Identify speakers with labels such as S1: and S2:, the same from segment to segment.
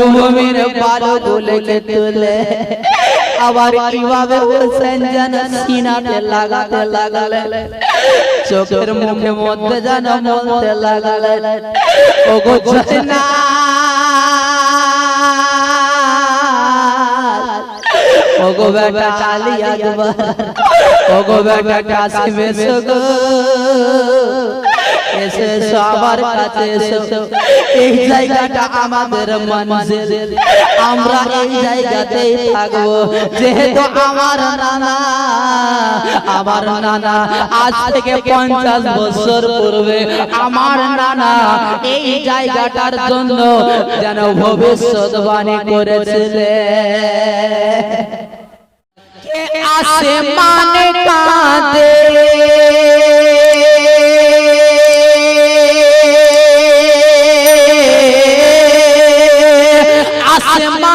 S1: মরুভূমির বালু গুলোকে তুলে। আবার কীভাবে হোসেন যেন সিনাতে লাগাতে লাগালে। চোখের মুখে মধ্যে যেন বলতে লাগালে ওগো না ওগো বেটা আলী আকবর। ওগো বেটা কাশিম এসো গো এসে সবার কাছে এসো এই জায়গাটা আমাদের মঞ্জিল। আমরা এই জায়গাতেই থাকব। যেহেতু আমার নানা আমার নানা আজ থেকে পঞ্চাশ বছর পূর্বে আমার নানা এই জায়গাটার জন্য যেন ভবিষ্যৎবাণী করেছিলেন আসমান কাঁদে।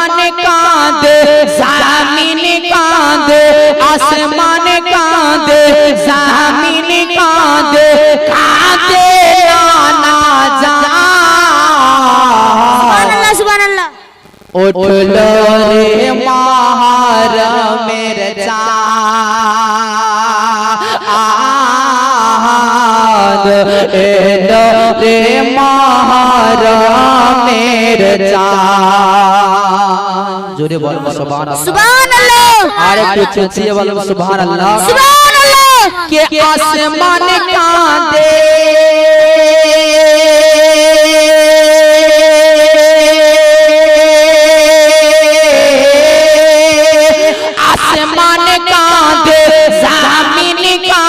S1: আসমান কাঁদে জামিন কাঁদে আসমান কাঁদে জামিন কাঁদে কাঁদে না যা
S2: সুবহানাল্লাহ সুবহানাল্লাহ
S1: উঠল রে মাহারমের চাঁদ এলো जोरे बोल सुभान सुभान अल्लाह। अरे
S2: पीछे
S1: से बोल सुभान अल्लाह। सुभान
S2: अल्लाह।
S1: के आसमान का दे आसमान का दे ज़मीन का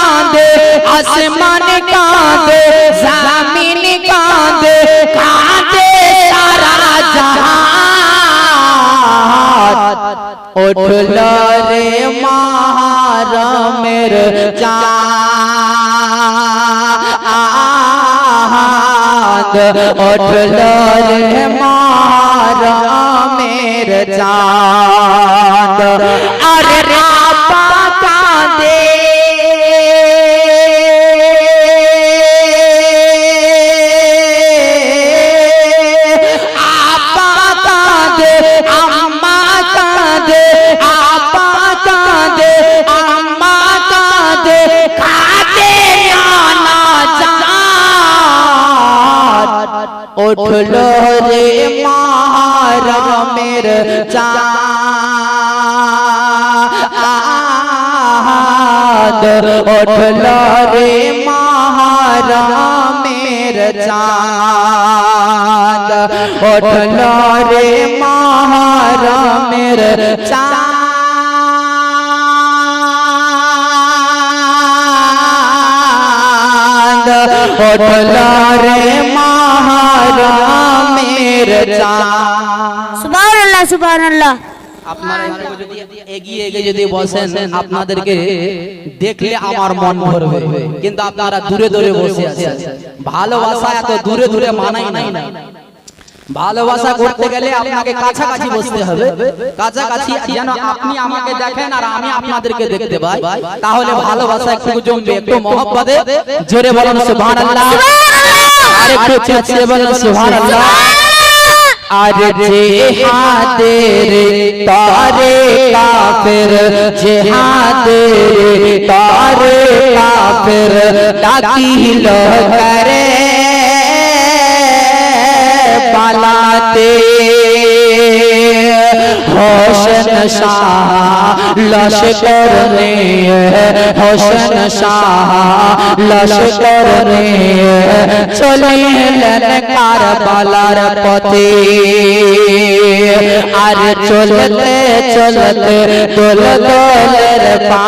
S1: आसमान का दे ज़मीन उठल रे महारमेर चाँद। उठल रे महारमेर चाँद। উঠল রে মারমের চাঁদ উঠল রে মারমের চাঁদ উঠল রে মারমের চাঁদ উঠল রে মারমের চাঁদ।
S2: সুবহানাল্লাহ সুবহানাল্লাহ।
S1: আপনারা যদি এগিয়ে এগিয়ে যদি বসেন আপনাদেরকে দেখলে আমার মন ভরবে। কিন্তু আপনারা দূরে দূরে বসে আছেন। ভালোবাসা এত দূরে দূরে মানাই নাই না। ভালোবাসা করতে গেলে আপনাকে কাছাকাছি বসতে হবে। কাছাকাছি যেন আপনি আমাকে দেখেন আর আমি আপনাদেরকে দেখতে পাই। তাহলে ভালোবাসা একটু জমবে একটু মহব্বতে। জোরে বলুন সুবহানাল্লাহ। আর একটু চেঁচিয়ে বলুন সুবহানাল্লাহ। আর জেহাদের তারে কাফের জেহাদের তারে কাফের ডাকিল করে হোসেন শাহ লস্কর নে হোসেন শাহ লস্কর নে চলিলেন কারবালার পথে। আর চলতে চলতে দোল পা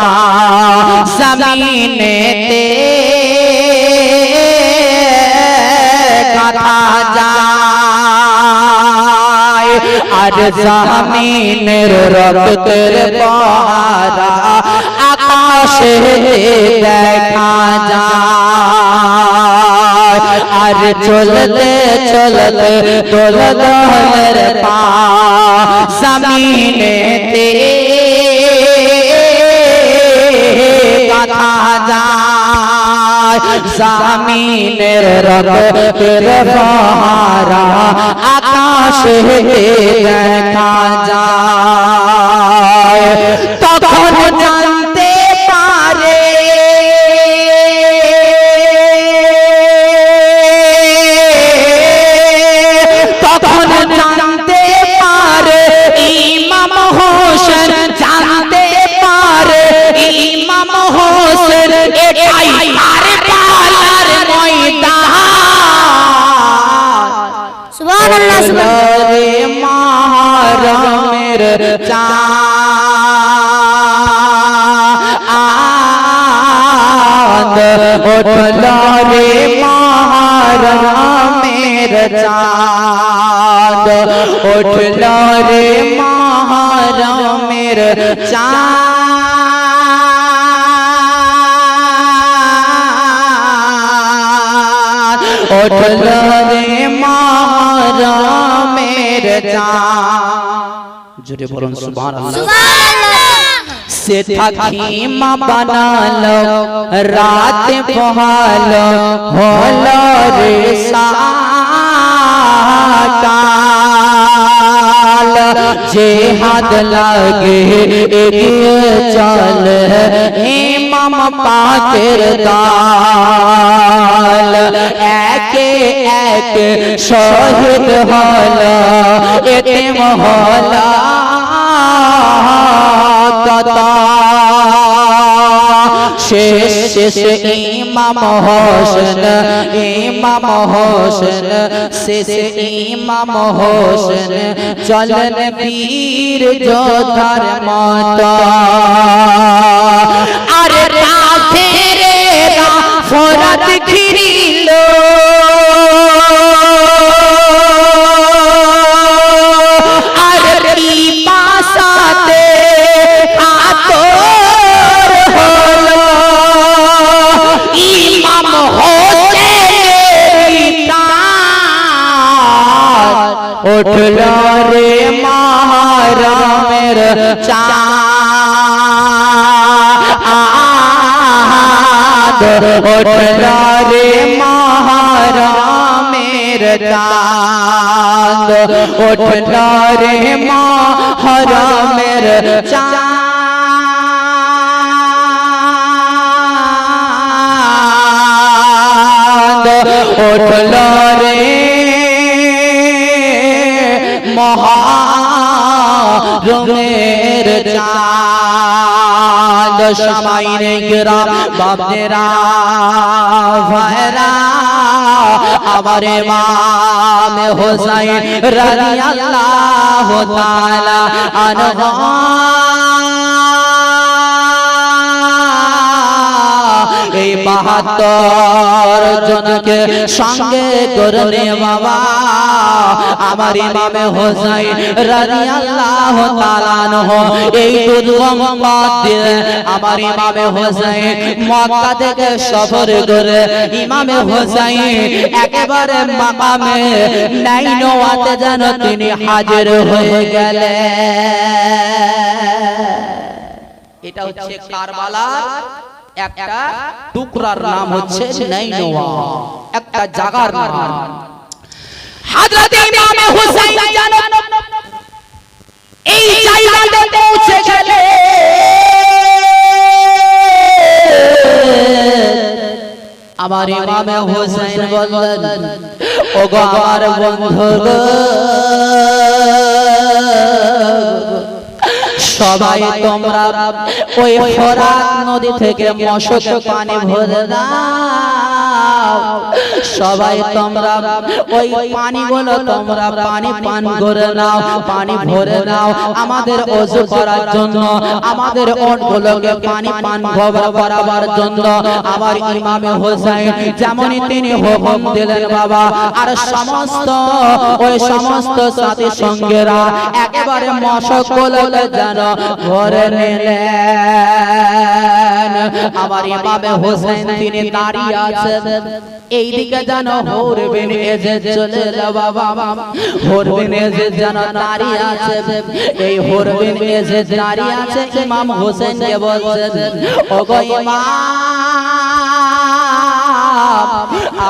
S1: জমিনেতে কথা যায় আর জামিনের রক্তের পহারা আকাশে দেখা যায় আর চলতে চলতে দোল দোলের পা জমিনেতে কথা যায়। জামিনের রক্তের বহারা আকাশে দেখা মাহরমের চাঁদ উঠল রে মাহরমের চাঁদ উঠল রে মাহরমের চাঁদ জোরে বলুন সুবহানাল্লাহ
S2: সুবহানাল্লাহ
S1: সে থাকি মা বানালো রাতে পোহালো হলো রে সাকাল যে হাত লাগে এগিয়ে চল ইমাম পাকের দাল একে একে শহীদ হলো এতে মহলা কথা শেষ শেষে ইমাম হোসেন ইমাম হোসেন শেষে ইমাম হোসেন চলেন বীর যোদ্ধার মত আরে কাফেরেরা ফরাত ঘিরিল উঠল রে মাহরমের চাঁদ উঠল রে মাহরমের চাঁদ উঠল রে মাহরমের চাঁদ উঠল রে মহারমের চাঁদ সবাই গেরা বাপেরা ভাইরা আমার হোসাইন তাআলা এই বাহাত্তর জনকে সঙ্গে করে বাবা, আমার ইমামে হোসাইন রাদিয়াল্লাহু তাআলা আনহু এই দুর্গম পথ দিয়ে আমার ইমামে হোসাইন মক্কা থেকে সফর করে ইমামে হোসাইন একেবারে মাকামে নাইনওয়াতে যেন তিনি হাজির হয়ে গেলেন। এটা হচ্ছে কারবালার একটা টুকরার নাম হচ্ছে নাইনওয়া। একটা জাগার নাম। হযরত ইমাম হুসাইন জানো। এই জায়গাতে পৌঁছে গেলে আমার ইমামে হুসাইন বললেন ওগো আমার বন্ধু গো সবাই তোমরা ওই ফোরাত নদী থেকে মশক পানি ভরে দাও। সবাই তোমরা ওই পানিগুলো তোমরা পানি পান করে নাও পানি ভরে নাও। আমাদের ওযু করার জন্য আমাদের ওটগুলোকে পানি পান করাবার জন্য আমার ইমামে হোসেন যেমনই তিনি হুকুম দিলেন বাবা আর সমস্ত ওই সমস্ত সাথী সঙ্গেরা একেবারে মশকগুলোকে যেন ভরে নিলেন। আমার ইমামে হোসেন তিনি দাঁড়িয়ে আছেন। এই দিকে যেন হরবেন এজে চলে বাবা। হরবেন এজে যেন দাঁড়িয়ে আছে। এই হরবেন এজে দাঁড়িয়ে আছে, ইমাম হোসেন কে বলছেন ওগো ইমাম!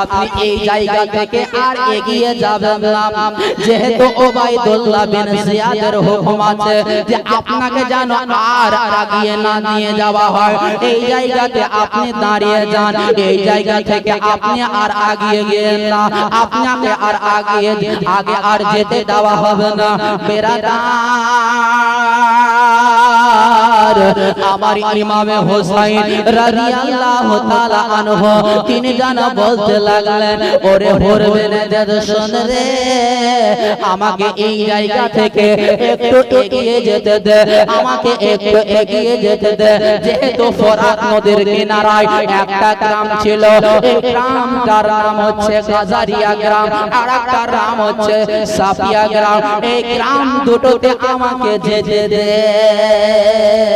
S1: আপনি এই জায়গা থেকে আর এগিয়ে যাবেন না যেহেতু ওবাইদুল্লাহ বিন জিয়াদের হুকুম আছে যে আপনাকে যেন আর আগিয়ে না নিয়ে যাওয়া হয় এই জায়গাতে আপনি দাঁড়িয়ে যান এই জায়গা থেকে আপনি আর আগিয়ে গিয়েন না আপনাকে আর আগিয়ে আগে আর যেতে দেওয়া হবে না বেরাদার আমার ইমামে হোসাইন রাদিয়াল্লাহু তাআলা আনহু, তিনি জানা বলতে লাগলেন, ওরে ভরবেন যাদ শোন রে, আমাকে এই জায়গা থেকে একটু এগিয়ে যেতে দে, আমাকে একটু এগিয়ে যেতে দে। যেহেতু ফরাত নদীর কিনারায় একটা গ্রাম ছিল, এই গ্রামটার নাম হচ্ছে গাজারিয়া গ্রাম আর একটা নাম হচ্ছে সাফিয়া গ্রাম। এই গ্রাম দুটোতে আমাকে যেতে দে।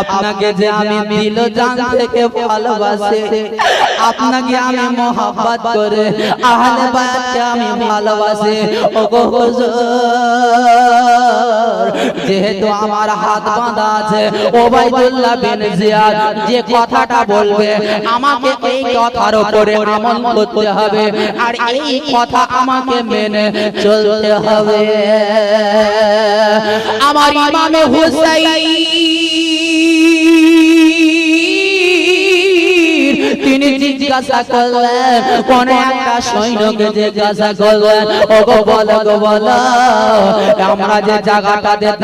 S1: আপনাকে যে আমি দিল জান থেকে ভালোবাসি, আপনাকে আমি মোহাব্বত করে আহলে বায়াতকে আমি ভালোবাসি। ওগো হুজুর, যেহেতু আমার হাত বাঁধা আছে ওবাইদুল্লাহ বিন জিয়াদ যে কথাটা বলবে, আমাকে এই কথার উপরে আমল করতে হবে, আর এই কথা আমাকে মেনে চলতে হবে। আমার ইমামে হুসাইন তিনি জিজ্ঞাসা করলেন, কোন একটা সৈন্যকে জিজ্ঞাসা করলেন ও গো গো আমরা যে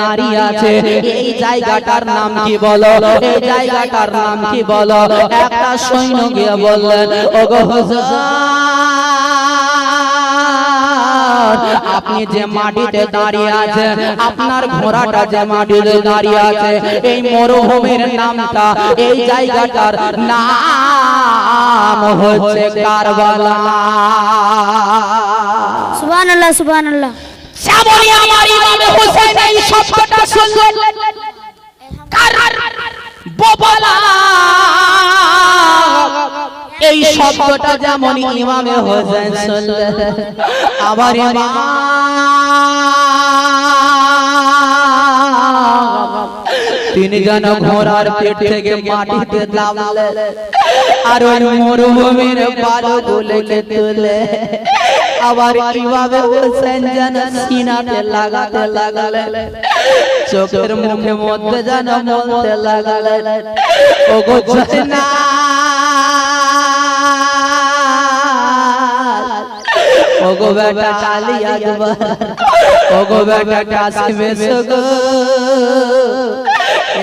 S1: দাঁড়িয়ে আছে, এই জায়গাটার নাম কি বলো? এই জায়গাটার নাম কি বলো? একটা সৈন্য গিয়ে বললেন ও গো আপনি যে মাটিতে দাঁড়িয়ে আছেন, আপনার ঘোড়াটা যে মাটিতে দাঁড়িয়ে আছে, এই মরুভূমির নামটা, এই জায়গাটার নাম হচ্ছে কারবালা।
S2: সুবহানাল্লাহ সুবহানাল্লাহ।
S1: যেমনই আমার ইমামে হোসেন এই শব্দটা শুনলেন কার বোবালা? এই শব্দটা যেমন ইমামে হোসেন শুনলেন আমার ইমাম। তিনি যেন ঘোড়ার পেট থেকে মাটিতে নামলেন আর ওই মরুভূমির বালুগুলোকে তুলে আবার কীভাবে হোসেন যেন সিনাতে লাগাতে লাগালেন চোখের মুখে মধ্যে যেন বলতে লাগালেন ও গো না ওগো বেটা কালি একবার ওগো বেটা কাশিম এসো গো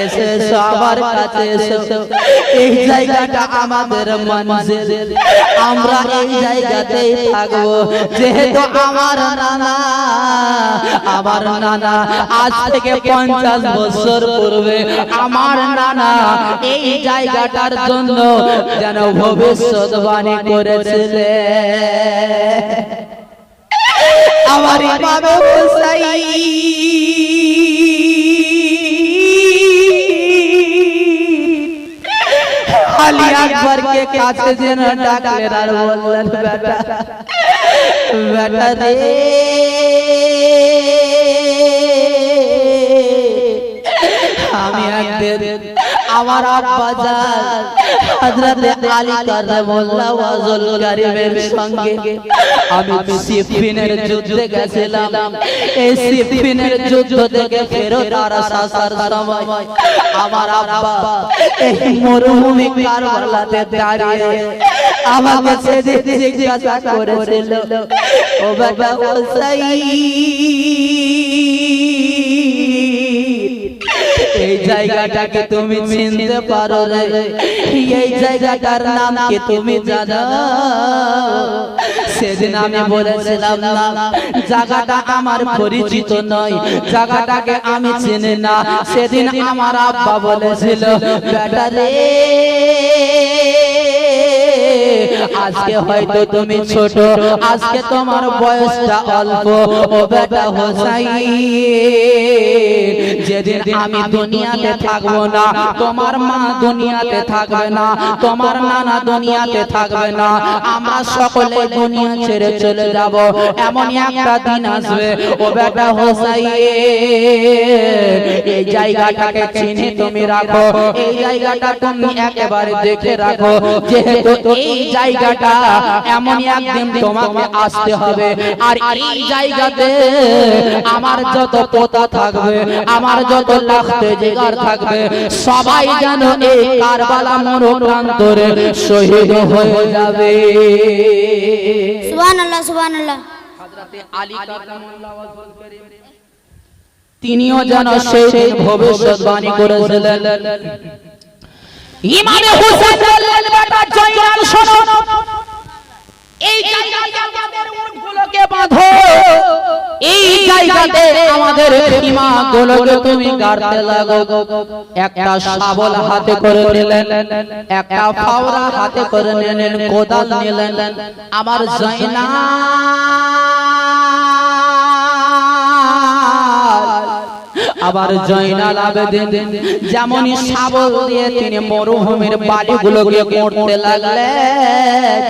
S1: এসে সবার কাছে এসো এই জায়গাটা আমাদের মঞ্জিল। আমরা এই জায়গাতেই থাকব। যেহেতু আমার নানা আমার নানা আজ থেকে পঞ্চাশ বছর পূর্বে আমার নানা এই জায়গাটার জন্য যেন ভবিষ্যৎবাণী করেছিলেন আমার ইমামে হুসাইন। আকবরকে কাছে যেন ডাকলেন আর বললেন বেটা বেটা রে আমি একদিন আমার আব্বা জান হযরতে আলী কাররামাল্লাহ ওয়াজুল কারীমের সঙ্গে আমি সিফিনের যুদ্ধে গেছিলাম। এই সিফিনের যুদ্ধ থেকে ফেরত আসার সময় আমার আব্বা এই মরুভূমি কারবালাতে দাঁড়িয়ে আমাকে সেদিন জিজ্ঞাসা করেছিল, ও হোসাইন, এই জায়গাটাকে তুমি চিনতে পারো রে। এই জায়গাটার নাম কি তুমি জানো? সেদিন আমি বলেছিলাম না, জায়গাটা আমার পরিচিত নয়, জায়গাটাকে আমি চিনি না। সেদিন আমার আব্বা বলেছিল, বেটা রে আজকে হয়তো তুমি ছোট আজকে তোমার বয়সটা অল্প ও বেটা যেদিন আমি দুনিয়াতে থাকব না তোমার মা দুনিয়াতে থাকবে না তোমার নানা দুনিয়াতে থাকবে না আমরা সকলে দুনিয়া ছেড়ে চলে যাব এমন একটা দিন আসবে ও বেটা হোসাই এই জায়গাটাকে চিনে তুমি রাখো এই জায়গাটা তুমি একেবারে দেখে রাখো যেহেতু এই জায়গাটা এমন একদিন তোমাকে আসতে হবে। আর এই জায়গাতে আমার যত পোতা থাকবে আমার যত লাখতে জিগার থাকবে সবাই যেন এই কারবালা মনোপ্রান্তরে শহীদ হয়ে যাবে।
S2: সুবহান আল্লাহ সুবহান আল্লাহ
S1: তিনিও যেন সেই ভবিষ্যৎবাণী করেছিলেন। ইমামে হুসেন বললেন বেটা জয়নাল শোনো। এই জায়গাতে আমাদের উটগুলোকে বাঁধো। এই জায়গাতে আমাদের সীমা গুলোকে তুমি গাড়তে লাগো। একটা শাবল হাতে করে নিলেন একটা ফাওরা হাতে করে নিলেন কোদাল নিলেন। আমার জয়নাল আবার জয়নাল আবেদিন। যেমন শাবল দিয়ে তিনি মরুভূমির বালিগুলোকে করতে লাগলেন।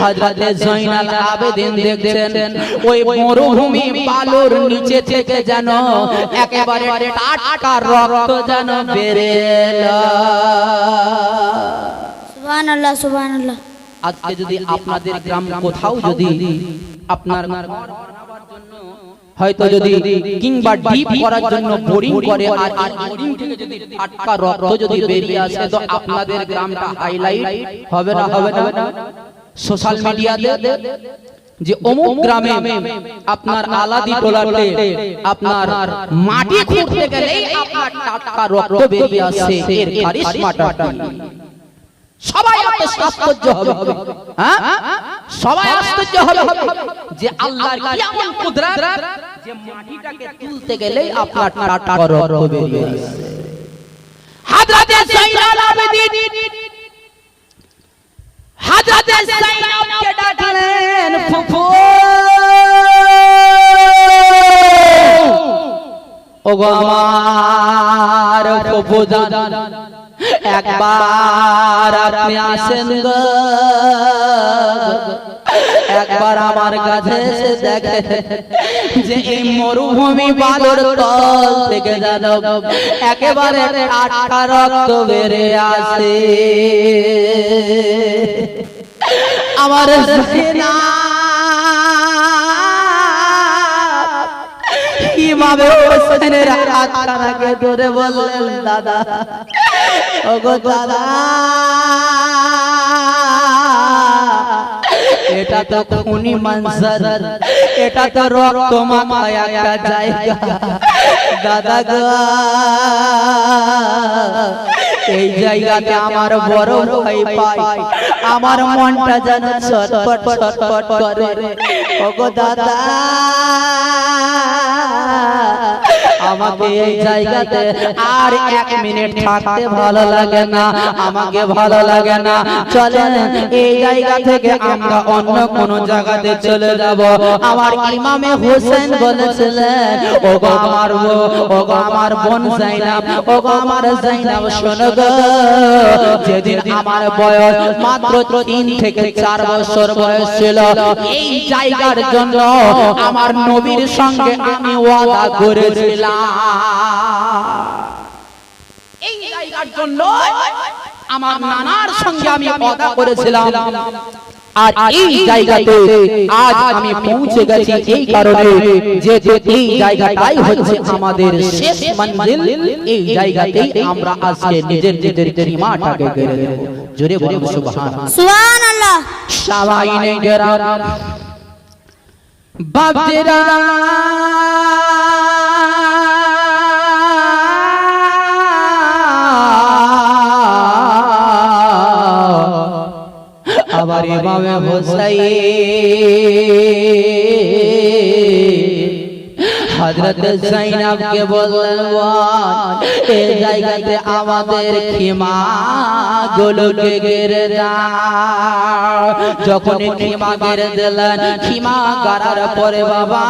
S1: হযরতে জয়নাল আবেদিন দেখছেন ওই মরুভূমি বালুর নিচে থেকে যেন একেবারে টাটকা রক্ত যেন বেরে এলো
S2: সুবহান আল্লাহ সুবহান আল্লাহ
S1: আজকে যদি আপনাদের গ্রাম কোথাও যদি আপনার হয়তো যদি কিংবা ডিপ করার জন্য বোরিং করে আর আর বোরিং থেকে যদি টাটকা রক্ত যদি বেরিয়ে আসে তো আপনাদের গ্রামটা হাইলাইট হবে না হবে না। সোশ্যাল মিডিয়াতে যে অমুক গ্রামে আপনার আলাদি টোলাতে আপনার মাটি খুঁড়তে গেলেই আপনার টাটকা রক্ত বেরিয়ে আসে। এর কারিশমাটা? সবাই আশ্চর্য হবে। হ্যাঁ? সবাই আশ্চর্য হবে। যে আল্লাহর কি এমন কুদরত যে মাটিটাকে তুলতে গেলেই আপনার টাটকা রক্ত বেরিয়ে আসে হযরতে জাইনাল আবেদিন হযরতে জাইনাবকে ডাকলেন? ফুফু। ওগো আমার ফুফু জান একবার আপনি আসেন একবার আমার কাছে এসে দেখে যে এই মরুভূমি বালুর তল থেকে যেন একেবারে টাটকা রক্ত বেড়ে আসে। আমার ইমামে হোসেনের হাতখানাকে ধরে বললেন, দাদা ওগো দাদা। এটা তো খুনি মানসার এটা তো রক্ত মাখায় একটা জায়গা। দাদা গো। এই জায়গাতে আমার বড় ভয় পাই আমার মনটা যেন ছটপট ছটপট করে। ওগো দাদা। আমাকে এই জায়গাতে আর এক মিনিট থাকতে ভালো লাগে না। আমাকে ভালো লাগে না। চলেন এই জায়গা থেকে আমরা অন্য কোন জায়গাতে চলে যাব। আমার ইমামে হোসেন বলেছিলেন ও গো আমার ও- গো আমার বোন জাইনাব ও গো আমার জাইনাব শোনো গো। যেদিন আমার বয়স মাত্র তিন থেকে চার বছর বয়স ছিল। এই জায়গার জন্য আমার নবীর সঙ্গে আমি ওয়াদা করেছিলাম এই জায়গার জন্য আমার নানার সঙ্গে আমি ওয়াদা করেছিলাম আর এই জায়গাতে আজ আমি পৌঁছে গেছি এই কারণে যে এই জায়গাটাই হচ্ছে আমাদের শেষ মঞ্জিল। এই জায়গাতেই আমরা আজকে নিজের নিজের সীমাটাকে গেড়ে দেব জোরে বলুন সুবহান
S2: সুবহান আল্লাহ
S1: সবাই নেই গেরা বাপেরা আবার এভাবে হোসাই হযরত জাইনাবকে বললেন "বোন, এই জায়গাতে আমাদের খিমা গুলোকে গেড়ে দাও। যখন খিমা গেড়ে দিলেন খিমা গাড়ার পরে বাবা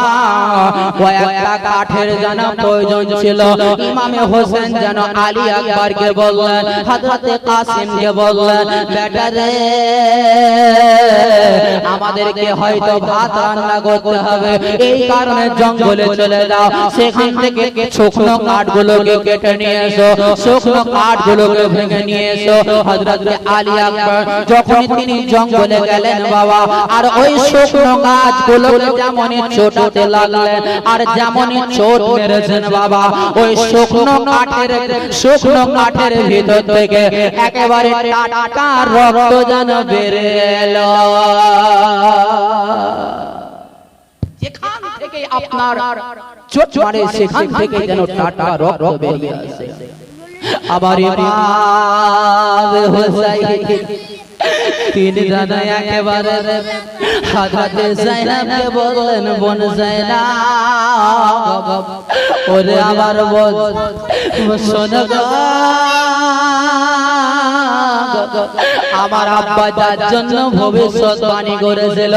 S1: কয়েকটা কাঠের যেন প্রয়োজন ছিল। ইমামে হোসেন যেন আলী আকবরকে বললেন হযরতে কাসিমকে বললেন বেটা রে আমাদেরকে হয়তো ভাত রান্না করতে হবে। এই কারণে জঙ্গলে চলে যাও সেখান থেকে শুকনো কাঠগুলোকে কেটে নিয়ে এসো, শুকনো কাঠগুলোকে ভেঙে নিয়ে এসো। হযরত আলী আকবর যখন তিনি জঙ্গলে গেলেন বাবা, আর ওই শুকনো গাছগুলোকে যেমনই ছোটাতে লাগলেন, আর যেমনই চোট মেরেছেন বাবা, ওই শুকনো কাঠের শুকনো কাঠের ভিতর থেকে একেবারে টাটকা রক্ত যেন বেরে এলো। যেখান থেকে আপনার চোট মারে সেখান থেকে যেন টাটকা রক্ত বেরিয়ে আসে। আবার ইমাম হোসাইন তিনি জানা একেবারে হযরতে জাইনাবকে বললেন বোন জাইনাব ওরে আমার বোন। শোনো গো। আমার আব্বা যার জন্য ভবিষ্যৎ বাণী করেছিল,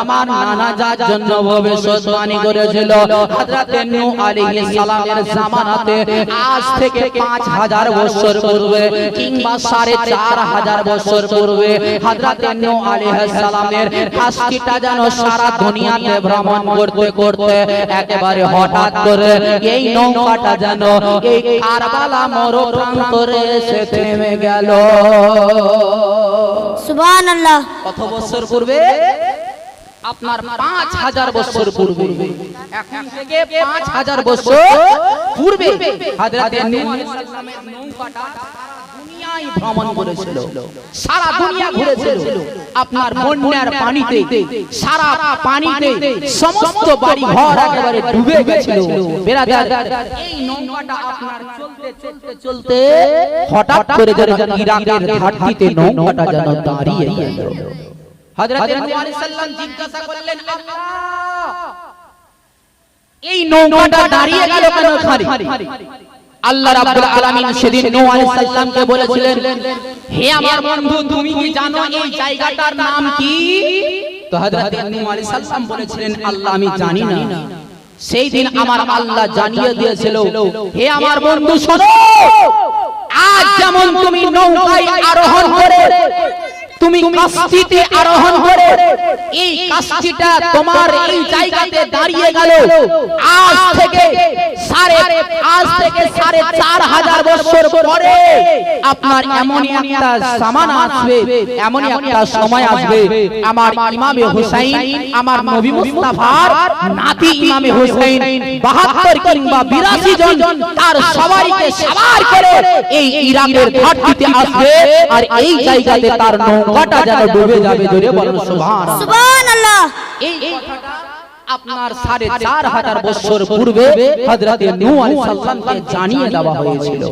S1: আমার নানা যার জন্য ভবিষ্যৎ বাণী করেছিল আজ থেকে 5000 বছর পূর্বে কিংবা 4500 বছর পূর্বে যেন সারা দুনিয়াতে ভ্রমণ করতে করতে একেবারে হঠাৎ করে এই নৌকাটা যেন কারবালা মরুপ্রান্তরে এসে থেমে গেল।
S2: সুবহান আল্লাহ
S1: কত বছর পূর্বে? আপনার পাঁচ হাজার বছর পূর্বে। এখন থেকে পাঁচ হাজার বছর পূর্বে নৌকাটা সারা দুনিয়া পানিতে, সারা পানিতে বাড়ি ঘর নৌকাটা আপনার চলতে চলতে চলতে হঠাৎ করে যেন ইরাকের ঘাটতিতে নৌকাটা যেন দাঁড়িয়ে গেল। হযরত নূহ আলাইহিস সালাম জিজ্ঞাসা করলেন আল্লাহ এই নৌকাটা দাঁড়িয়ে গেল কেন খালি। আল্লাহ রাব্বুল আলামিন সেদিন নূহ আলাইহিস সালামকে বলেছিলেন হে আমার বন্ধু তুমি কি জানো এই জায়গাটার নাম কি? তো হযরত নূহ আলাইহিস সালাম বলেছিলেন আল্লাহ আমি জানি না। সেই দিন আমার আল্লাহ জানিয়ে দিয়েছিল হে আমার বন্ধু শোনো! আজ যেমন তুমি নৌকায় আরোহণ করে তুমি কাস্তিতে আরোহণ করে এই কাস্তিটা তোমার এই জায়গাতে দাঁড়িয়ে গেল। আজ থেকে সাড়ে আজ থেকে সাড়ে চার হাজার বছর পরে আপনার এমন একটা সামান আসবে এমন একটা সময় আসবে। আমার ইমামে হুসাইন আমার নবী মুস্তাফার নাতি ইমামে হুসাইন 72 কিংবা 82 জন তার সবাইকে সবার করে এই ইরাকের ঘাটতিতে আসবে আর এই জায়গাতে তার নৌকাটা যেন ডুবে যাবে জোরে বলুন
S2: সুবহান আল্লাহ
S1: এই কথাটা আপনার সাড়ে চার হাজার বছর পূর্বে হযরত নূহ আলাইহিস সালামকে জানিয়ে দেওয়া হয়েছিল।